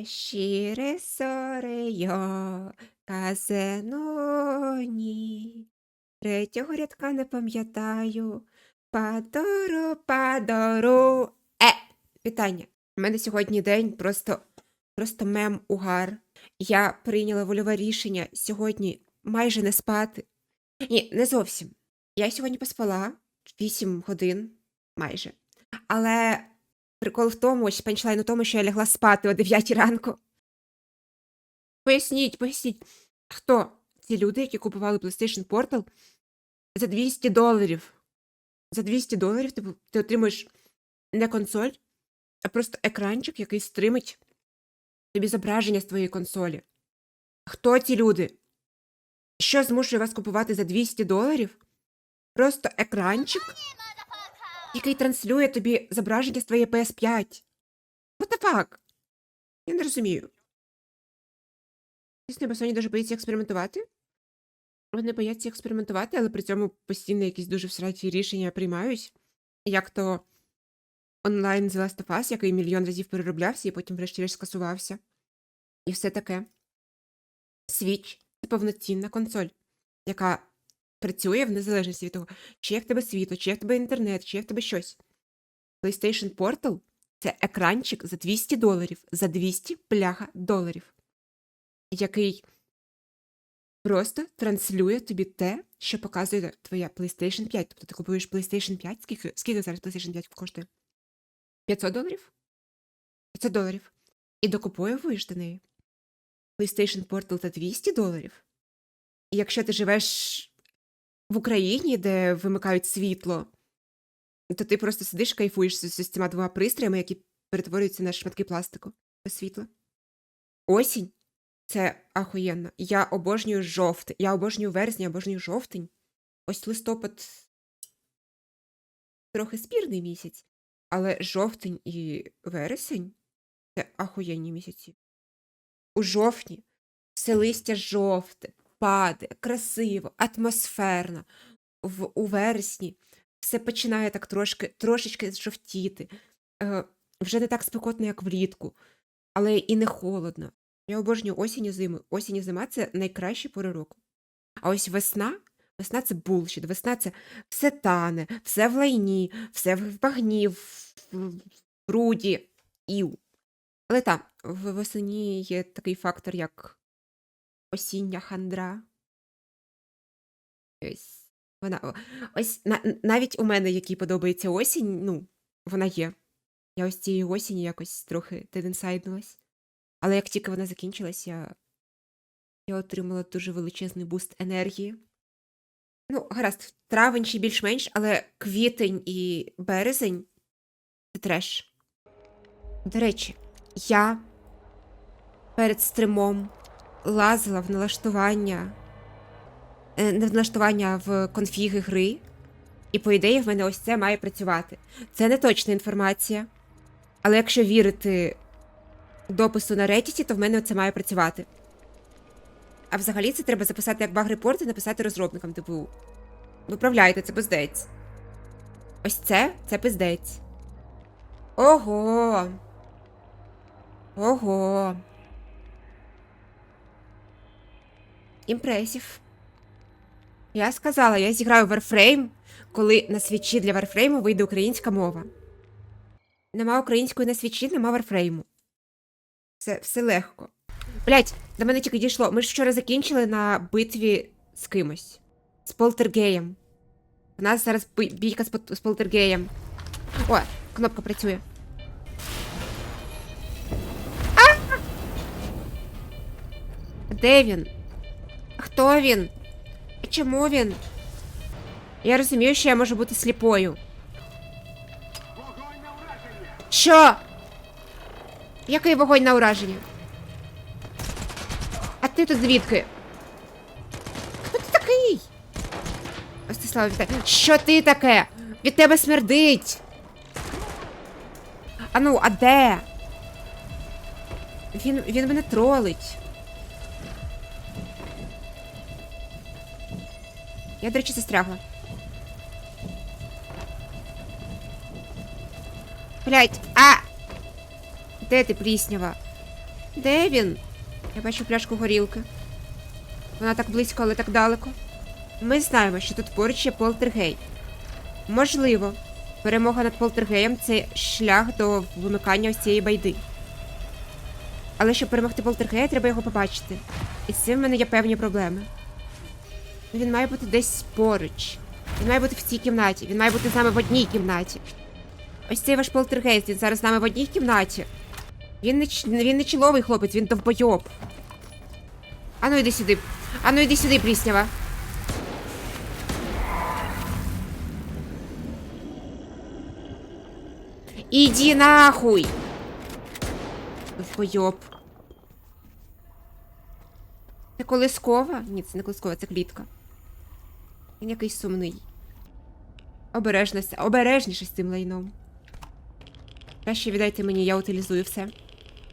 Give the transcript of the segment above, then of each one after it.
Щире сорею, казеноні. Третього рядка не пам'ятаю. Падору, падору. Е, вітання. У мене сьогодні день просто, просто мем угар. Я прийняла вольове рішення сьогодні майже не спати. Ні, не зовсім. Я сьогодні поспала 8 годин майже. Але прикол в тому, ось панчлайн у тому, що я лягла спати о 9 ранку. Поясніть, поясніть, хто ці люди, які купували PlayStation Portal за 200 доларів? За 200 доларів ти, ти отримуєш не консоль, а просто екранчик, який стримить тобі зображення з твоєї консолі. Хто ці люди? Що змушує вас купувати за 200 доларів? Просто екранчик, який транслює тобі зображення з твоєї PS5. What the fuck? Я не розумію. Дійсно, Басоні дуже боїться експериментувати. Вони бояться експериментувати, але при цьому постійно якісь дуже всраті рішення приймають. Як то онлайн The Last of Us, який мільйон разів перероблявся і потім врешті-решт скасувався. І все таке. Switch – це повноцінна консоль, яка працює в незалежності від того, чи є в тебе світло, чи є в тебе інтернет, чи є в тебе щось. PlayStation Portal це екранчик за 200 доларів, за 200 пляха доларів, який просто транслює тобі те, що показує твоя PlayStation 5. Тобто ти купуєш PlayStation 5, скільки, скільки зараз PlayStation 5 коштує? 500 доларів? 500 доларів. І докуповуєш до неї. PlayStation Portal за 200 доларів. І якщо ти живеш в Україні, де вимикають світло, то ти просто сидиш кайфуєш з, з цими двома пристроями, які перетворюються на шматки пластику без світла. Осінь це ахуєнно. Я обожнюю жовтень. Я обожнюю вересень, я обожнюю жовтень. Ось листопад трохи спірний місяць, але жовтень і вересень це ахуєнні місяці. У жовтні все листя жовте, падає, красиво, атмосферно. В, у вересні все починає так трошки, трошечки жовтіти. Е, вже не так спекотно, як влітку, але і не холодно. Я обожнюю осінь і зиму. Осінь і зима це найкращі пори року. А ось весна, весна це булшіт. Весна це все тане, все в лайні, все в багні, в, в бруді. Іу. Але так, в весні є такий фактор, як осіння хандра. Ось вона. Ось на, навіть у мене, якій подобається осінь, ну, вона є. Я ось цієї осені якось трохи тединсайднулась. Але як тільки вона закінчилась, я, я отримала дуже величезний буст енергії. Ну, гаразд, травень ще більш-менш, але квітень і березень це треш. До речі, я перед стримом лазила в налаштування, не в налаштування в конфіги гри, і, по ідеї, в мене ось це має працювати. Це не точна інформація. Але якщо вірити допису на Reddit, то в мене це має працювати. А взагалі це треба записати як баг-репорт і написати розробникам, типу. Виправляйте, це пиздець. Ось це це пиздець. Ого. Ого. Імпресів. Я сказала, я зіграю Warframe, коли на свічі для Warframe вийде українська мова. Нема української на свічі, нема Warframe. Все, все легко. Блять, до мене тільки дійшло. Ми ж вчора закінчили на битві з кимось. З полтергеєм. У нас зараз бійка з, полтергеєм. О, кнопка працює. А! Де він? Хто він? Чому він? Я розумію, що я можу бути сліпою. Що? Який вогонь на ураження? А ти тут звідки? Хто ти такий? Остислава, вітаю. Що ти таке? Від тебе смердить. А ну, а де? Він, він мене тролить. Я, до речі, застрягла. Блять, а! Де ти, пліснява? Де він? Я бачу пляшку горілки. Вона так близько, але так далеко. Ми знаємо, що тут поруч є полтергей. Можливо, перемога над полтергеєм це шлях до вимикання ось цієї байди. Але щоб перемогти полтергея, треба його побачити. І з цим в мене є певні проблеми. Він має бути десь поруч. Він має бути в цій кімнаті. Він має бути з нами в одній кімнаті. Ось цей ваш полтергейст, він зараз з нами в одній кімнаті. Він не, він не чоловий хлопець, він довбойоб. Ану йди сюди. Ану йди сюди, пліснява. Іди нахуй! Довбойоб. Це колискова? Ні, це не колискова, це клітка. Він якийсь сумний. Обережність, обережніше з цим лайном. Краще віддайте мені, я утилізую все.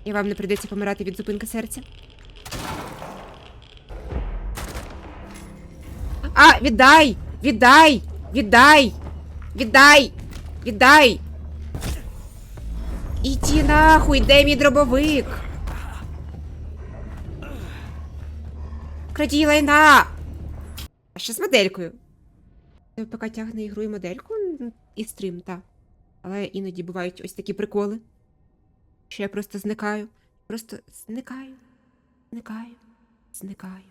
І вам не прийдеться помирати від зупинки серця. А, віддай! Віддай! Віддай! Віддай! Віддай! Іди нахуй, де мій дробовик? Крадій лайна! А що з моделькою? ПК тягне ігру і модельку і стрім, так. Але іноді бувають ось такі приколи. Що я просто зникаю. Просто зникаю, зникаю, зникаю.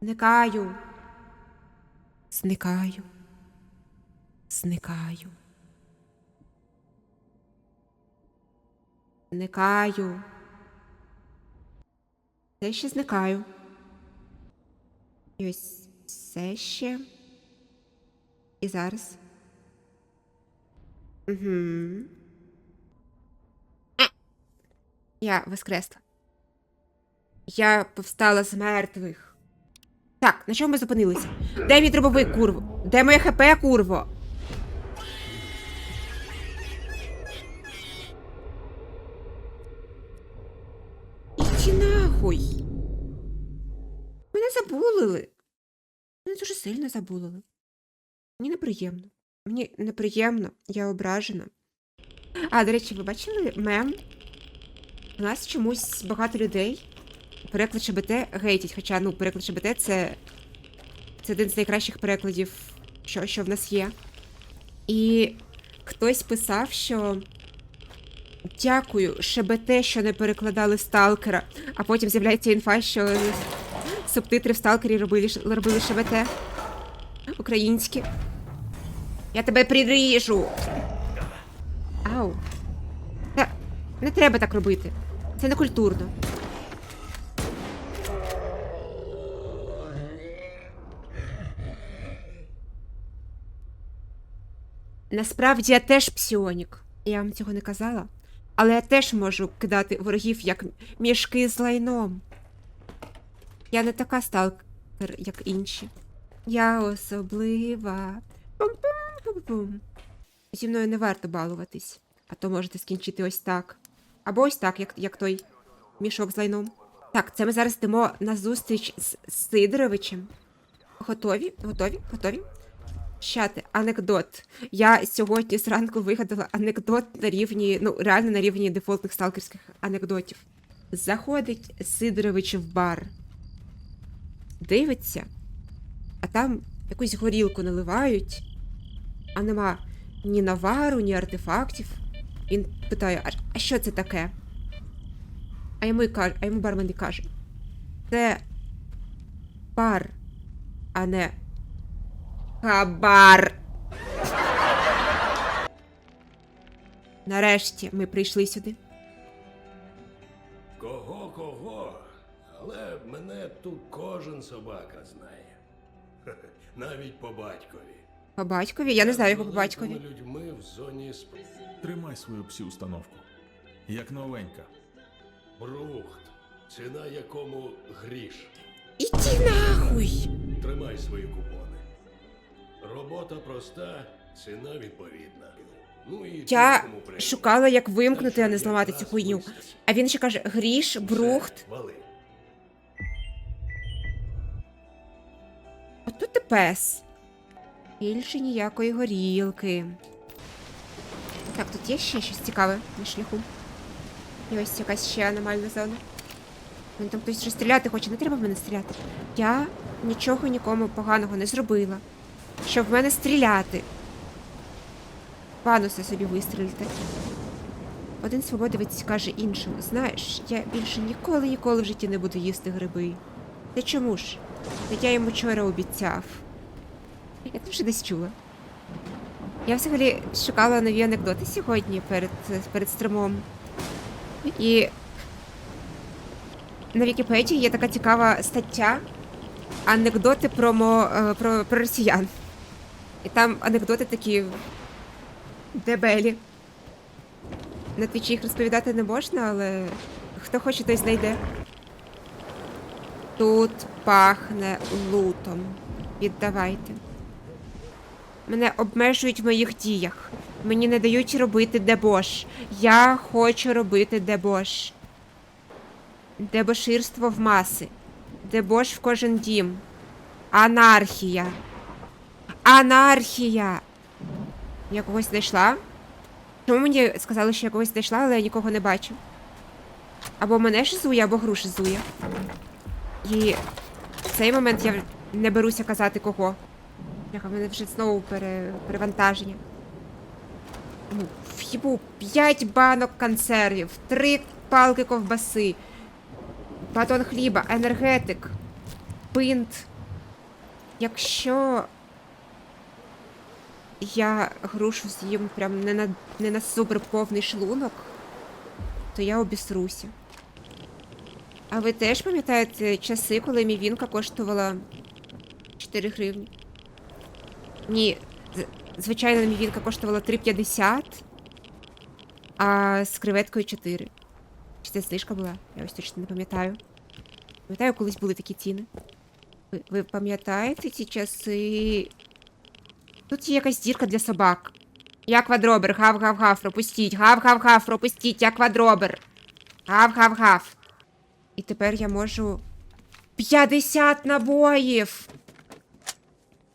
Зникаю. Зникаю. Зникаю. Зникаю. Все ще зникаю. І ось все ще. І зараз. Угу. Я воскресла. Я повстала з мертвих. Так, на чому ми зупинилися? Де мій дробовий курво? Де моє ХП, курво? Сильно забулили. Мені неприємно. Мені неприємно, я ображена. А, до речі, ви бачили мем? У нас чомусь багато людей переклад ШБТ гейтять, хоча ну, переклад ШБТ це, це один з найкращих перекладів, що, що в нас є. І хтось писав, що дякую, ШБТ, що не перекладали сталкера, а потім з'являється інфа, що субтитри в сталкері робили, робили ШБТ українські. Я тебе приріжу. Ау. Та, не треба так робити. Це не культурно. Насправді я теж псіонік. Я вам цього не казала. Але я теж можу кидати ворогів як мішки з лайном. Я не така сталкер, як інші. Я особлива. Зі мною не варто балуватись, а то можете скінчити ось так. Або ось так, як, як той мішок з лайном. Так, це ми зараз йдемо на зустріч з Сидоровичем. Готові? Готові? Готові? Щати, анекдот. Я сьогодні зранку вигадала анекдот на рівні, ну, реально на рівні дефолтних сталкерських анекдотів. Заходить Сидорович в бар. Дивиться, а там якусь горілку наливають, а нема ні навару, ні артефактів. Він питає, а, що це таке? А йому, а йому бармен і каже: Це бар, а не хабар. Нарешті ми прийшли сюди. Кого кого? Але мене тут кожен собака знає. Навіть по батькові. По батькові? Я не знаю його по батькові. людьми в зоні сп... Тримай свою псі-установку. Як новенька. Брухт, ціна якому гріш. Іди нахуй! Тримай свої купони. Робота проста, ціна відповідна. Ну і Я шукала, як вимкнути, а не зламати цю хуйню. А він ще каже: гріш, брухт. Вали. От тут і пес. Більше ніякої горілки. Так, тут є ще щось цікаве на шляху. І ось якась ще аномальна зона. Він там хтось вже стріляти хоче, не треба в мене стріляти. Я нічого нікому поганого не зробила. Щоб в мене стріляти. Пануси собі вистрілити. Один свободовець каже іншому: знаєш, я більше ніколи ніколи в житті не буду їсти гриби. Та чому ж? Та я йому вчора обіцяв. Я теж десь чула. Я взагалі шукала нові анекдоти сьогодні перед, перед стримом. І на Вікіпедії є така цікава стаття анекдоти про, мо, е, про, про росіян. І там анекдоти такі дебелі. На твічі їх розповідати не можна, але хто хоче, той знайде. Тут пахне лутом. Віддавайте. Мене обмежують в моїх діях. Мені не дають робити дебош. Я хочу робити дебош. Дебоширство в маси. Дебош в кожен дім. Анархія. Анархія. Я когось знайшла. Чому мені сказали, що я когось знайшла, але я нікого не бачу? Або мене шизує, або гру шизує. І в цей момент я не беруся казати кого. Бляха, в мене вже знову пере... перевантаження. Ну, В'їбу 5 банок консервів, 3 палки ковбаси, батон хліба, енергетик, пинт. Якщо я грушу з'їм прям не на, не на супер повний шлунок, то я обісруся. А ви теж пам'ятаєте часи, коли мівінка коштувала 4 гривні? Ні, з- звичайна мівінка коштувала 3,50, а з креветкою 4. Чи це знижка була? Я ось точно не пам'ятаю. Пам'ятаю, колись були такі ціни. Ви, ви пам'ятаєте ці часи? Тут є якась дірка для собак. Я квадробер, гав-гав-гав, пропустіть, гав-гав-гав, пропустіть, я квадробер. Гав-гав-гав. І тепер я можу 50 набоїв.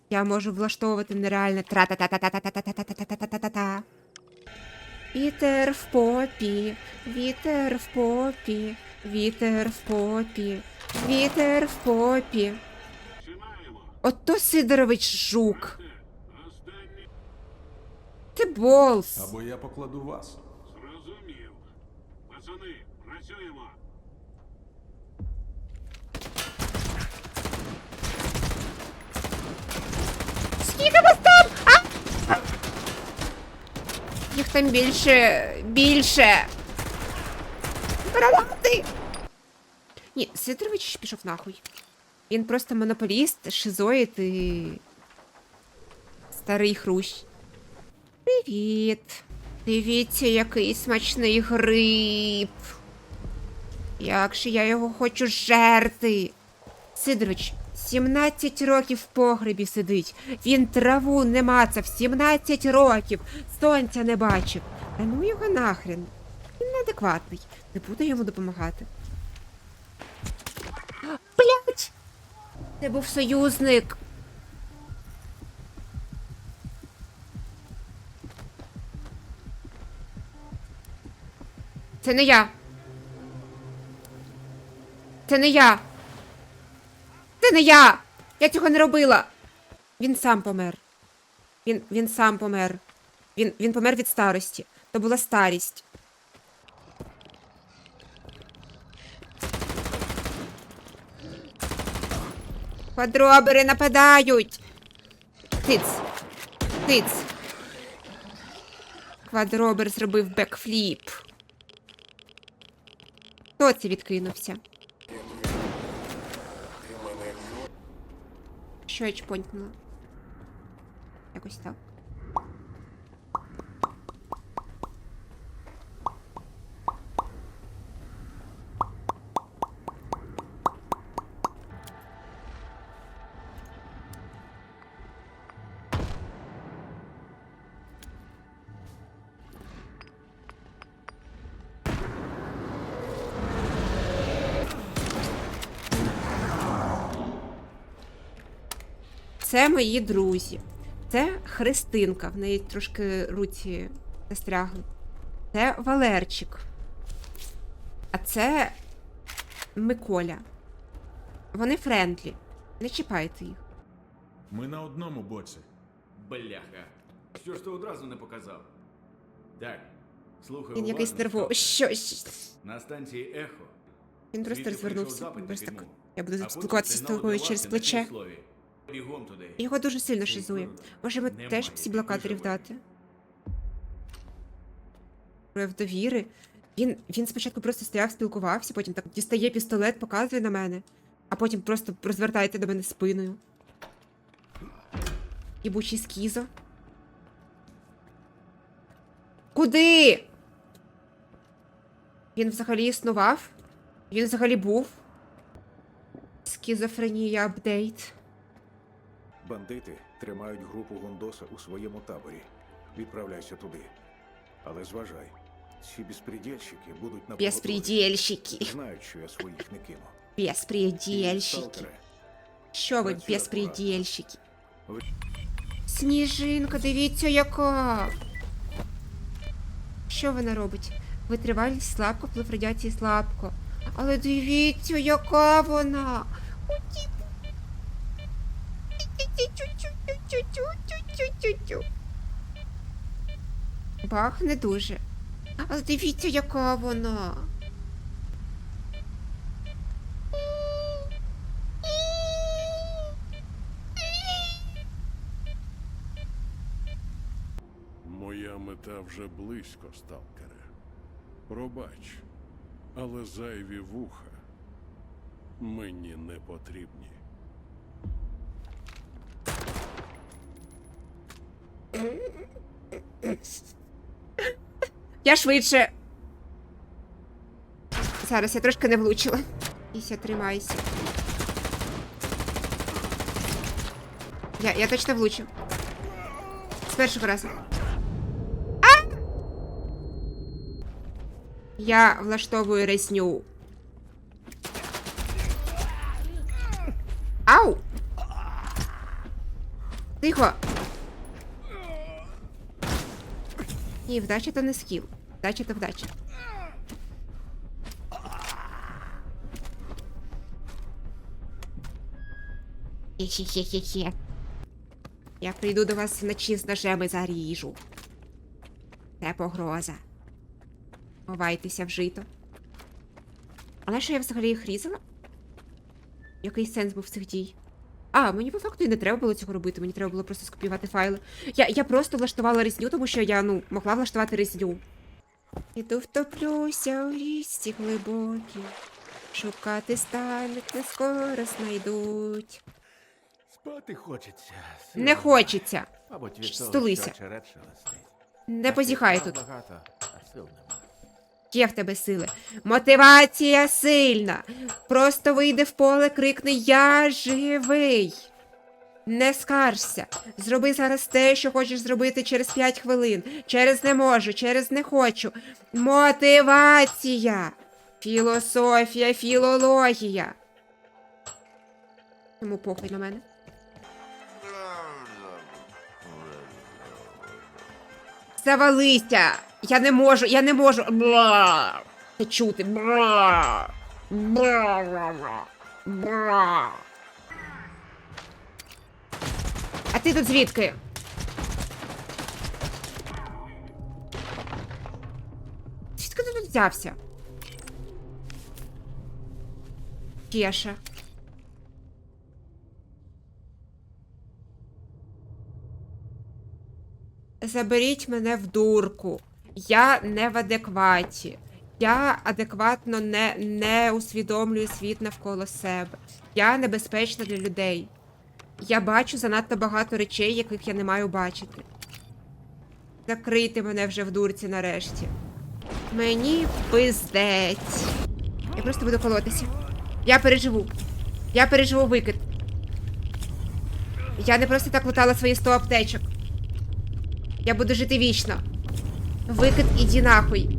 Я можу влаштовувати нереальне тра-та-та-та-та-та-та-та-та-та-та-та-та-та. Вітер в попі, вітер в попі, вітер в попі, вітер в попі. Ото Сидорович жук. Ти болс. Або я покладу вас. Вас там? А! Їх там більше. Більше. Гранати! Ні, Сидорович пішов нахуй. Він просто монополіст, шизоїд і. Старий хрущ. Привіт. Дивіться, який смачний гриб. Як же я його хочу жерти. Сидорович, 17 років в погребі сидить. Він траву не мацав, 17 років. Сонця не бачив. Та ну його нахрен. Він неадекватний. Не буду йому допомагати. Блять! Це був союзник. Це не я. Це не я. Це не я! Я цього не робила. Він сам помер. Він, він сам помер. Він, він помер від старості. То була старість. Квадробери нападають. Тиц. Тиц. Квадробер зробив бекфліп. Хто це відкинувся? Що я чпонькнула? Якось так. Це мої друзі. Це Христинка, в неї трошки руці застрягли. Це Валерчик. А це Миколя. Вони френдлі. Не чіпайте їх. Ми на одному боці. Бляха. Що ж ти одразу не показав? Так, слухай. Він якийсь нервовий. Що? На станції Ехо. Він просто розвернувся. Я буду спілкуватися з тобою через плече. півслові. Його дуже сильно шизує. Може, ми Немає теж всі блокаторів дати? Прояв довіри. Він, він спочатку просто стояв, спілкувався, потім так дістає пістолет, показує на мене, а потім просто розвертається до мене спиною. Єбучий скізо. Куди? Він взагалі існував? Він взагалі був? Скізофренія апдейт. Бандити тримають групу Гондоса у своєму таборі. Відправляйся туди. Але зважай, ці безпредельщики будуть на Безпредельщики. Знають, що я своїх не кину. Безпредельщики. Що ви, безпредельщики? Сніжинка, дивіться яка. Що вона робить? Витривалість слабко, вплив радіації слабко. Але дивіться, яка вона. Бах не дуже. Але дивіться, яка вона. Моя мета вже близько, сталкере. Пробач, але зайві вуха мені не потрібні. Я швидше. Зараз я трошки не влучила. Іся, тримайся. Я, я точно влучу. З першого разу. А! Я влаштовую резню. Ау! Тихо! Ні, вдача то не скіл. Вдача то вдача. Хе-хе-хе-хе. Я прийду до вас вночі з ножем і заріжу. Це погроза. Ховайтеся в жито. Але що я взагалі їх різала? Який сенс був цих дій? А, мені по факту і не треба було цього робити, мені треба було просто скопіювати файли. Я, я просто влаштувала резню, тому що я, ну, могла влаштувати резню. Іду втоплюся у річці глибокій. Шукати стануть, не скоро знайдуть. Спати хочеться. Не хочеться. Мабуть, від того, стулися. що очерет шелестить. Не позіхай тут. Багато, а сил нема. Є в тебе сили. Мотивація сильна. Просто вийди в поле, крикни Я живий. Не скаржся. Зроби зараз те, що хочеш зробити через 5 хвилин. Через не можу, через не хочу. Мотивація. Філософія, філологія. Йому похуй на мене. Завалися! Я не можу, я не можу. Бла! Це чути. Бла! Бла! Бла! А ти тут звідки? Звідки ти тут взявся? Кеша. Заберіть мене в дурку. Я не в адекваті. Я адекватно не, не усвідомлюю світ навколо себе. Я небезпечна для людей. Я бачу занадто багато речей, яких я не маю бачити. Закрийте мене вже в дурці нарешті. Мені пиздець. Я просто буду колотися. Я переживу. Я переживу викид. Я не просто так лутала свої 100 аптечок. Я буду жити вічно. Выкат, иди нахуй.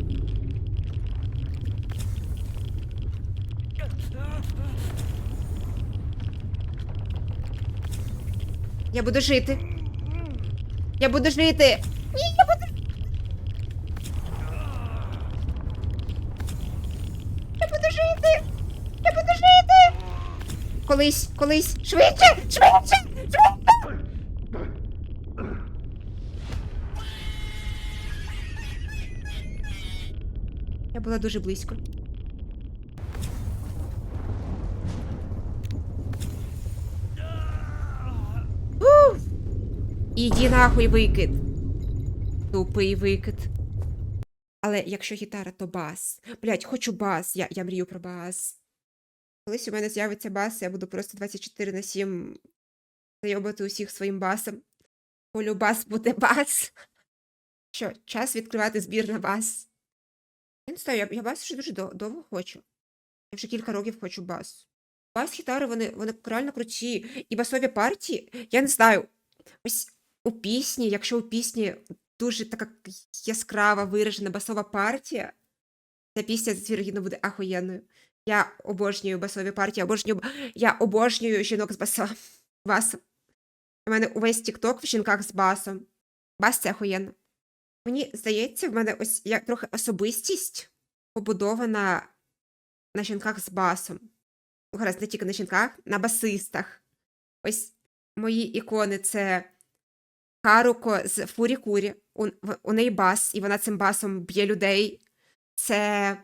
Я буду жити. Я буду жити. Ні, я буду. Я буду жити. Я буду жити. Колись, колись. Швидше! Швидше! Була дуже близько. Ух! Іди нахуй викид. Тупий викид. Але якщо гітара, то бас. Блять, хочу бас. Я, я мрію про бас. Колись у мене з'явиться бас, я буду просто 24 на 7 зайобати усіх своїм басом. Полю бас буде бас. Що, час відкривати збір на бас. Я не знаю, я, я бас вже дуже дов- довго хочу. Я вже кілька років хочу бас. Бас-гітари, вони, вони реально круті. І басові партії, я не знаю. Ось у пісні, якщо у пісні дуже така яскрава виражена басова партія, ця пісня вірогідно буде ахуєнною. Я обожнюю басові партії, обожнюю, я обожнюю жінок з басом. басом. У мене увесь тікток в жінках з басом. Бас це ахуєнно. Мені здається, в мене ось як трохи особистість побудована на жінках з басом. Ну, Гаразд, не тільки на жінках, на басистах. Ось мої ікони це Харуко з Фурі-Курі. У, у неї бас, і вона цим басом б'є людей. Це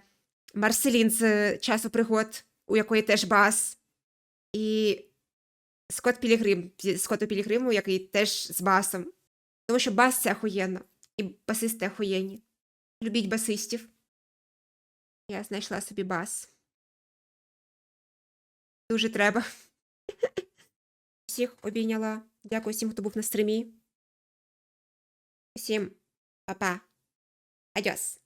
Марселін з часу пригод, у якої теж бас. І Скотт Пілігрим Скотту Пілігриму, який теж з басом. Тому що бас це ахуєнно. І басисти охуєнні. Любіть басистів. Я знайшла собі бас. Дуже треба. Всіх обійняла. Дякую всім, хто був на стримі. Всім па-па. Адьос.